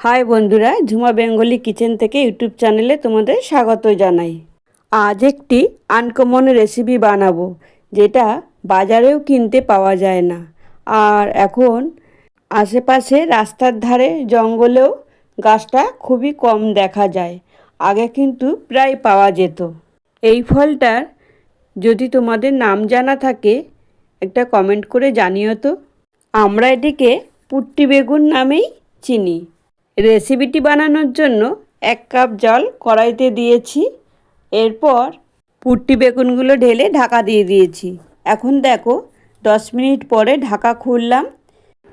High বন্ধুরা, Jhuma Bengali kitchen থেকে YouTube চ্যানেলে তোমাদের স্বাগত জানাই। আজ একটি আনকমন রেসিপি বানাবো, যেটা বাজারেও কিনতে পাওয়া যায় না। আর এখন আশেপাশে রাস্তার ধারে, জঙ্গলেও গাছটা খুবই কম দেখা যায়, আগে কিন্তু প্রায় পাওয়া যেত। এই ফলটার যদি তোমাদের নাম জানা থাকে, একটা কমেন্ট করে জানিও তো। আমরা এটিকে পুট্টি বেগুন নামেই চিনি। রেসিপিটি বানানোর জন্য এক কাপ জল কড়াইতে দিয়েছি। এরপর পুট্টি বেগুনগুলো ঢেলে ঢাকা দিয়ে দিয়েছি। এখন দেখো, দশ মিনিট পরে ঢাকা খুললাম।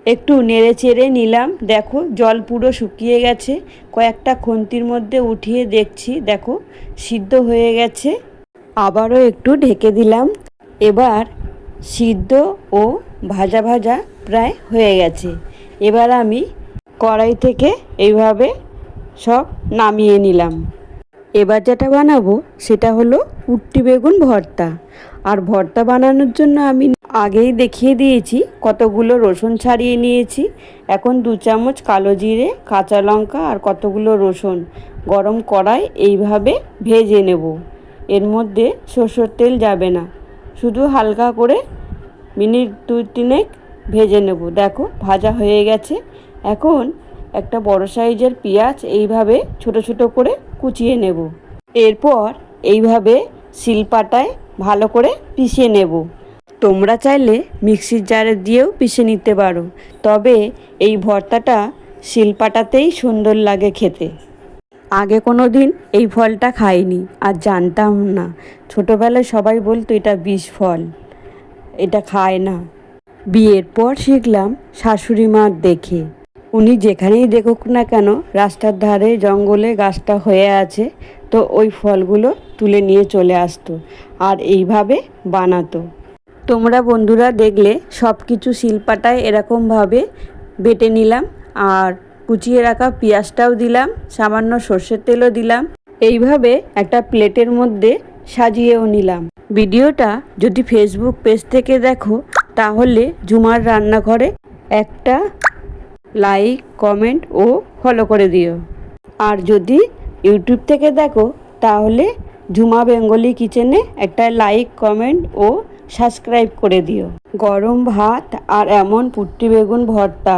একটু নেড়ে চেড়ে নিলাম। দেখো, জল পুরো শুকিয়ে গেছে। কয়েকটা খুন্তির মধ্যে উঠিয়ে দেখছি। দেখো, সিদ্ধ হয়ে গেছে। আবারও একটু ঢেকে দিলাম। এবার সিদ্ধ ও ভাজা ভাজা প্রায় হয়ে গেছে। এবার আমি কড়াই থেকে এইভাবে সব নামিয়ে নিলাম। এবার যেটা বানাবো সেটা হলো উট্টি বেগুন ভর্তা। আর ভর্তা বানানোর জন্য আমি আগেই দেখিয়ে দিয়েছি, কতগুলো রসুন ছাড়িয়ে নিয়েছি। এখন দু চামচ কালো জিরে, কাঁচা লঙ্কা আর কতগুলো রসুন গরম কড়াই এইভাবে ভেজে নেব। এর মধ্যে সরষের তেল যাবে না, শুধু হালকা করে মিনিট দুই তিনেক ভেজে নেব। দেখো ভাজা হয়ে গেছে এখন একটা বড় সাইজের পেঁয়াজ এইভাবে ছোট ছোট করে কুচিয়ে নেব। এরপর এইভাবে শিলপাটায় ভালো করে পিষে নেব। তোমরা চাইলে মিক্সির জারে দিয়েও পিষে নিতে পারো, তবে এই ভর্তাটা শিলপাটাতেই সুন্দর লাগে খেতে। আগে কোনো দিন এই ফলটা খাইনি, আর জানতাম না। ছোটোবেলায় সবাই বলতো, এটা বিষ ফল, এটা খায় না। বিয়ের পর শিখলাম শাশুড়ি মার দেখে। উনি যেখানেই দেখুক না কেন, রাস্তার ধারে জঙ্গলে গাছটা হয়ে আছে, তো ওই ফলগুলো তুলে নিয়ে চলে আসতো আর এইভাবে বানাতো। তোমরা বন্ধুরা দেখলে সব কিছু শিলপাটায় এরকমভাবে বেটে নিলাম আর কুচিয়ে রাখা পেঁয়াজটাও দিলাম, সামান্য সর্ষের তেলও দিলাম। এইভাবে একটা প্লেটের মধ্যে সাজিয়েও নিলাম। ভিডিওটা যদি ফেসবুক পেজ থেকে দেখো, তাহলে ঝুমার রান্নাঘরে একটা লাইক কমেন্ট ও ফলো করে দিও। আর যদি ইউটিউব থেকে দেখো, তাহলে ঝুমা বেঙ্গলি কিচেনে একটা লাইক কমেন্ট ও সাবস্ক্রাইব করে দিও। গরম ভাত আর এমন পুট্টি বেগুন ভর্তা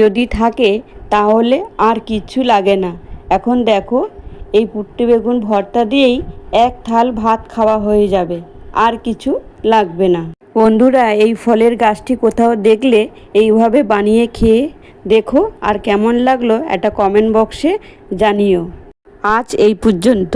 যদি থাকে, তাহলে আর কিচ্ছু লাগে না। এখন দেখো, এই পুট্টি বেগুন ভর্তা দিয়েই এক থাল ভাত খাওয়া হয়ে যাবে, আর কিছু লাগবে না। বন্ধুরা, এই ফলের গাছটি কোথাও দেখলে এইভাবে বানিয়ে খেয়ে দেখো আর কেমন লাগল একটা কমেন্ট বক্সে জানিও। আজ এই পর্যন্ত।